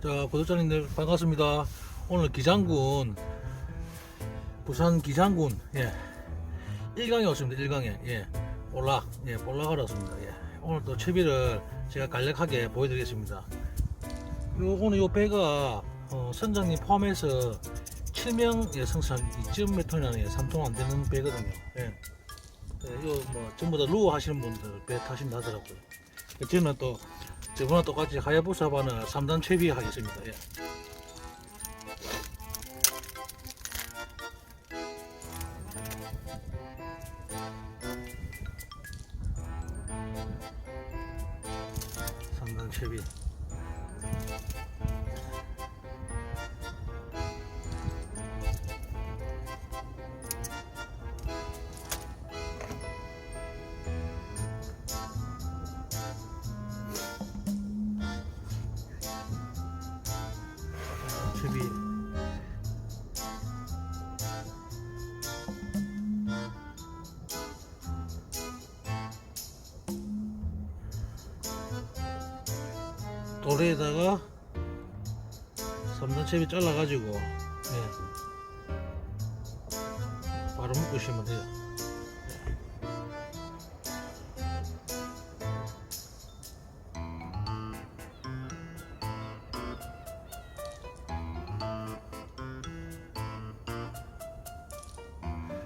구독자님들 반갑습니다. 오늘 기장군 부산 기장군 예 일강에 왔습니다. 일강에 예 볼락 예 볼락하러 왔습니다. 예 오늘 또 채비를 제가 간략하게 보여드리겠습니다. 요 오늘 요 배가 어, 선장님 포함해서 7명 예, 승선 2.몇 톤이라는 예, 3톤 안 되는 배거든요. 예. 예, 요뭐 전부 다 루어 하시는 분들 배 타신다 하더라고요. 저는 또 저번과 똑같이 하야부사 바늘 3단 채비 하겠습니다. 예. 도래에다가 3단 채비 잘라가지고 예. 바로 묶으시면 돼요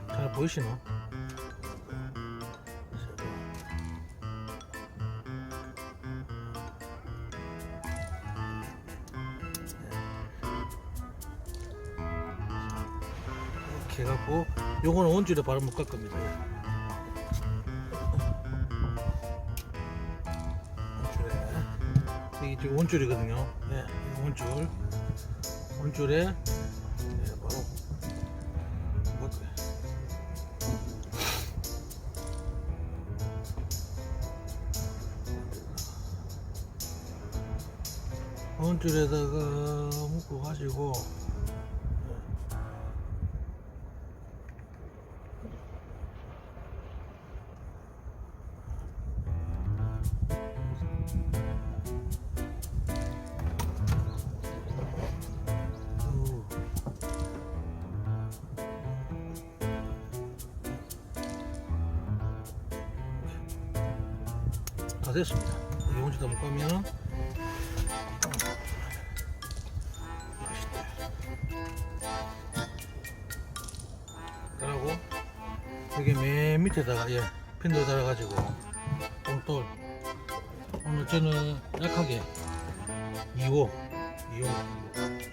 잘 보이시나? 요거는 원줄에 바로 묶을 겁니다. 원줄에. 이게 지금 원줄이거든요. 예, 이 원줄. 원줄에. 예, 바로. 거예요 원줄에다가 묶어 가지고 됐습니다. 이 원줄에다 묶으면 그러고 여기 맨 밑에다가 예 핀도 달아가지고 똥돌 오늘 저는 약하게 2호 2호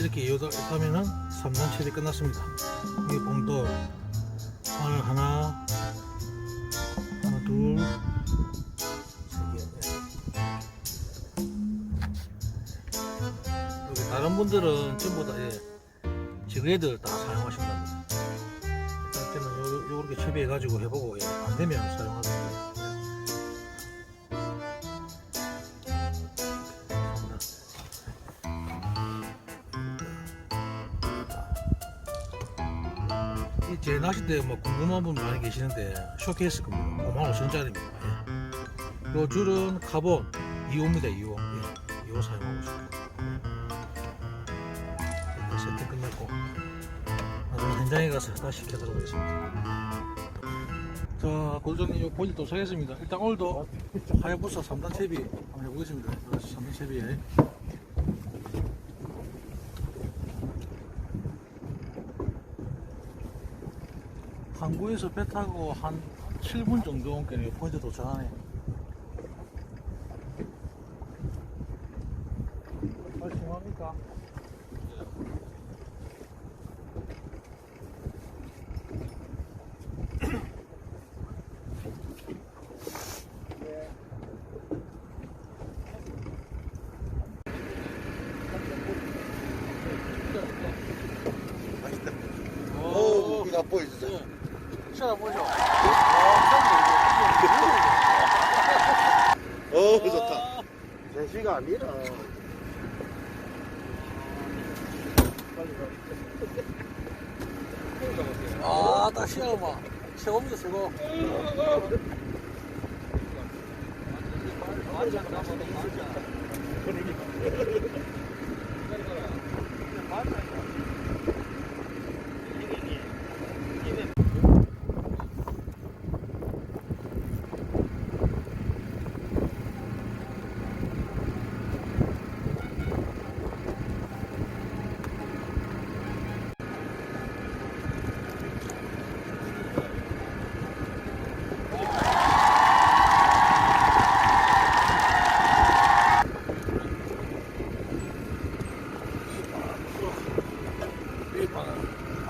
이렇게 이렇게 하면은 3단 처리 끝났습니다. 여기 봉돌 하나, 하나 둘, 세 개. 여기 다른 분들은 전부 다 예, 지그헤드 다 사용하신답니다. 일단 저는 요, 요, 요렇게 처리해가지고 해보고 예, 안 되면 사용하겠습니다. 낚싯대 뭐 궁금한 분 많이 계시는데 쇼케이스 겁니다. 5만 5천 짜리입니다. 예. 요 줄은 카본 2호입니다. 2호. 예. 2호 사용하고 있습니다. 예. 세트 끝났고 나중에 현장에 가서 다시 켜도록 하겠습니다. 자, 골전님 요 보일 도착했습니다. 일단 오늘도 하야부사 3단 채비 한번 해보겠습니다. 3단 채비에 항구에서 배 타고 한 7분 정도 온게요 포인트 도착하네. 말씀합니까? 보여주세요. 네. 시작 보죠. 제시가 아니라. 아, 딱 시야가 막 최고입니다, 최고.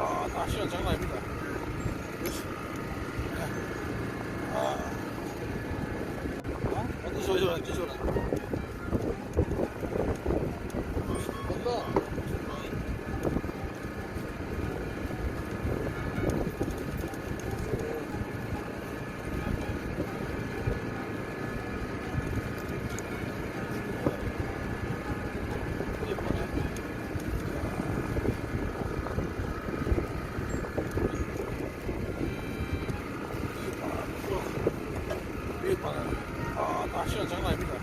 아, 날씨가 장난 아닙니다. 아, 완전 시원시원해, 완전 시원해. 온다. 아, 날씨가 장난 아닙니다.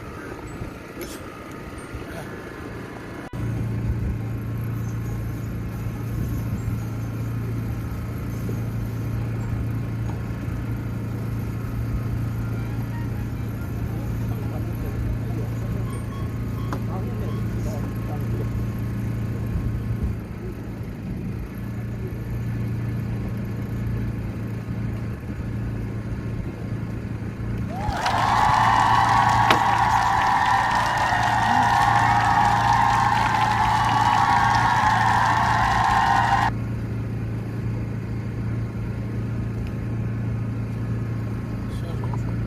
시간 너무 좋아.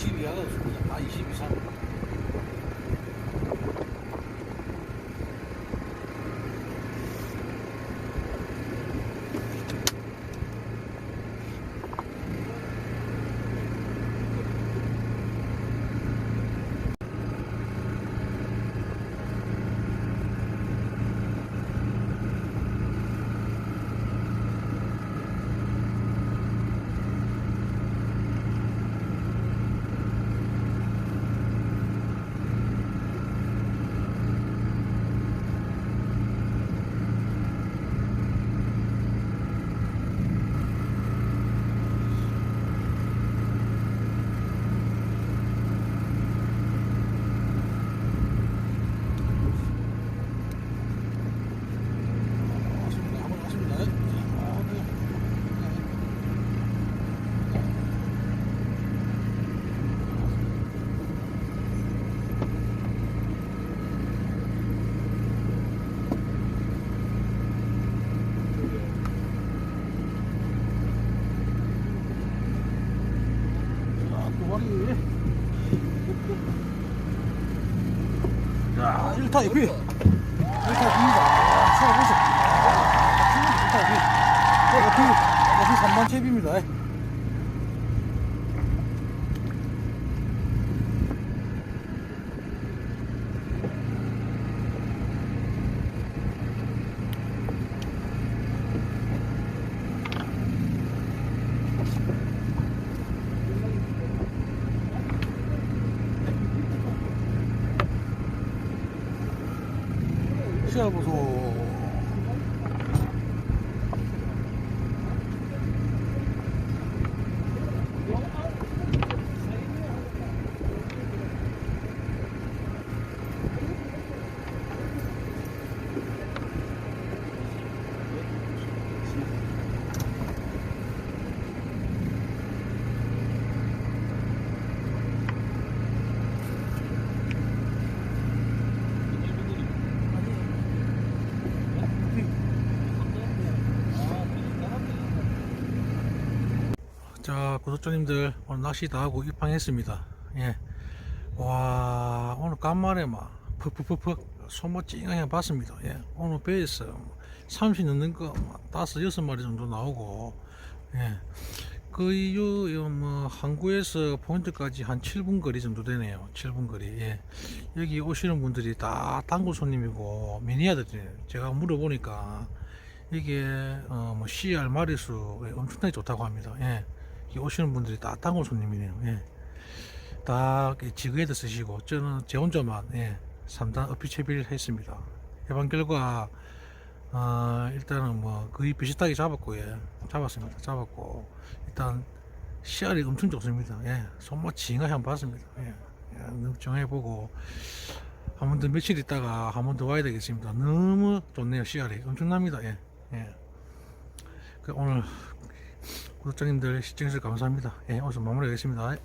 여기 20 이하가 없습니다. 다 20 이상. 왔습니다. 한번 왔습니다. 아, 네. 자, 두 마리. 자, 1타 2피. 1타 2피입니다. 아, 수고 보세요. 아, 1타 2피. 저 어피, 어피 3단 잽입니다. 보소. 자 구독자님들 오늘 낚시 다 하고 입항했습니다 예. 와 오늘 간만에 막 푹푹푹푹 소모 찡하게 봤습니다 예. 오늘 배에서 30 넘는 거막 다섯 여섯 마리 정도 나오고 예. 요, 요, 뭐, 항구에서 포인트까지 한 7분 거리 정도 되네요. 7분 거리. 예. 여기 오시는 분들이 다 단골 손님이고, 매니아들이에요. 제가 물어보니까, 이게, 어, 뭐, CR 마리수 엄청나게 좋다고 합니다. 예. 오시는 분들이 다 단골 손님이네요. 예. 다 지그헤드 쓰시고, 저는 제 혼자만, 예, 3단 어피 채비를 했습니다. 해방 결과, 어, 일단은 뭐 거의 비슷하게 잡았고 예 잡았습니다 잡았고 일단 씨알이 엄청 좋습니다 예 손맛 징하게 봤습니다 예, 예 정해보고 한 번 더 며칠 있다가 한 번 더 와야 되겠습니다 너무 좋네요 씨알이 엄청납니다 예, 예. 그 오늘 구독자님들 시청해주셔서 감사합니다. 예 오늘 마무리하겠습니다